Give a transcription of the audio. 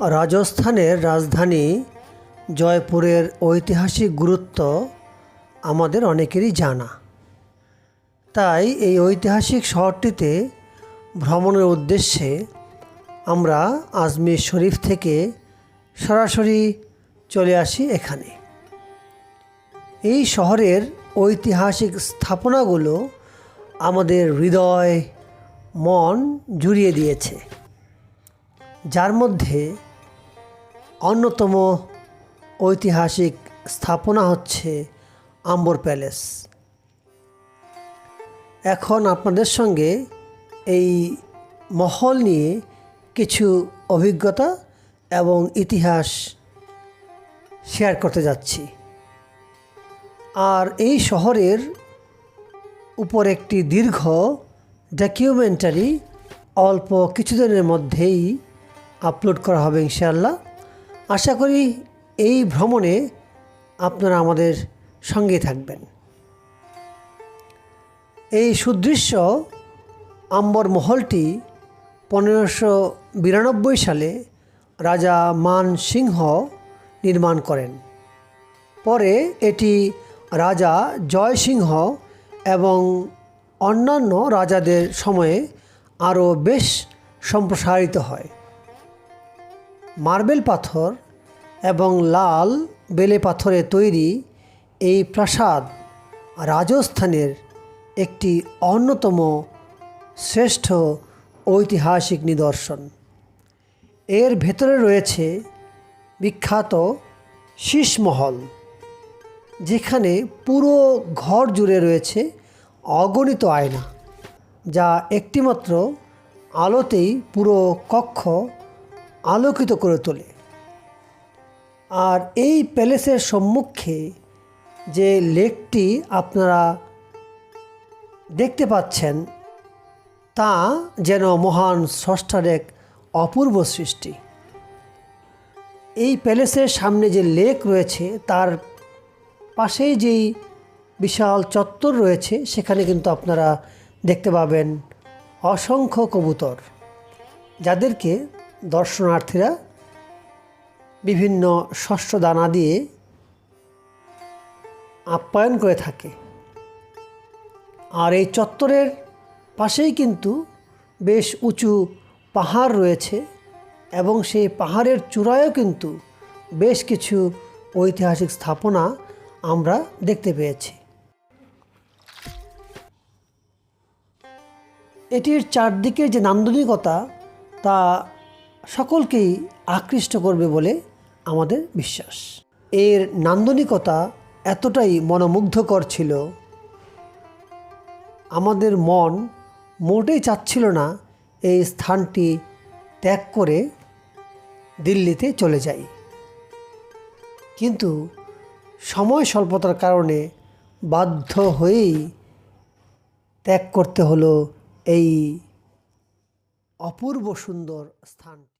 রাজস্থানের রাজধানী জয়পুরের ঐতিহাসিক গুরুত্ব আমাদের অনেকেরই জানা। তাই এই ঐতিহাসিক শহরটিতে ভ্রমণের উদ্দেশ্যে আমরা আজমির শরীফ থেকে সরাসরি চলে আসি এখানে। এই শহরের ঐতিহাসিক স্থাপনাগুলো আমাদের হৃদয়, মন জুড়িয়ে দিয়েছে। যার মধ্যে অন্যতম ঐতিহাসিক স্থাপনা হচ্ছে আম্বর প্যালেস। এখন আপনাদের সঙ্গে এই মহল নিয়ে কিছু অভিজ্ঞতা এবং ইতিহাস শেয়ার করতে যাচ্ছি। আর এই শহরের উপর একটি দীর্ঘ ডকুমেন্টারি অল্প কিছুদিনের মধ্যেই আপলোড করা হবে ইনশাআল্লাহ। আশা করি এই ভ্রমণে আপনারা আমাদের সঙ্গে থাকবেন। এই সুদৃশ্য আম্বর মহলটি পনেরোশো বিরানব্বই সালে রাজা মান সিংহ নির্মাণ করেন। পরে এটি রাজা জয় সিংহ এবং অন্যান্য রাজাদের সময়ে আরও বেশ সম্প্রসারিত হয়। মার্বেল পাথর এবং লাল বেলে পাথরে তৈরি এই প্রাসাদ রাজস্থানের একটি অন্যতম শ্রেষ্ঠ ঐতিহাসিক নিদর্শন। এর ভেতরে রয়েছে বিখ্যাত শীষমহল, যেখানে পুরো ঘর জুড়ে রয়েছে অগণিত আয়না, যা একটিমাত্র আলোতেই পুরো কক্ষ আলোকিত করে তোলে। আর এই প্যালেসের সম্মুখে যে লেকটি আপনারা দেখতে পাচ্ছেন, তা যেন মহান স্রষ্টার এক অপূর্ব সৃষ্টি। এই প্যালেসের সামনে যে লেক রয়েছে, তার পাশেই যেই বিশাল চত্বর রয়েছে, সেখানে কিন্তু আপনারা দেখতে পাবেন অসংখ্য কবুতর, যাদেরকে দর্শনার্থীরা বিভিন্ন শস্য দানা দিয়ে আপ্যায়ন করে থাকে। আর এই চত্বরের পাশেই কিন্তু বেশ উঁচু পাহাড় রয়েছে এবং সেই পাহাড়ের চূড়ায়ও কিন্তু বেশ কিছু ঐতিহাসিক স্থাপনা আমরা দেখতে পেয়েছি। এটির চারদিকের যে নান্দনিকতা তা সকলকেই আকৃষ্ট করবে বলে আমাদের বিশ্বাস। এর নান্দনিকতা এতটাই মনোমুগ্ধকর ছিল, আমাদের মন মোটেই চাচ্ছিল না এই স্থানটি ত্যাগ করে দিল্লিতে চলে যাই। কিন্তু সময় স্বল্পতার কারণে বাধ্য হয়েই ত্যাগ করতে হলো এই অপূর্ব সুন্দর স্থানটি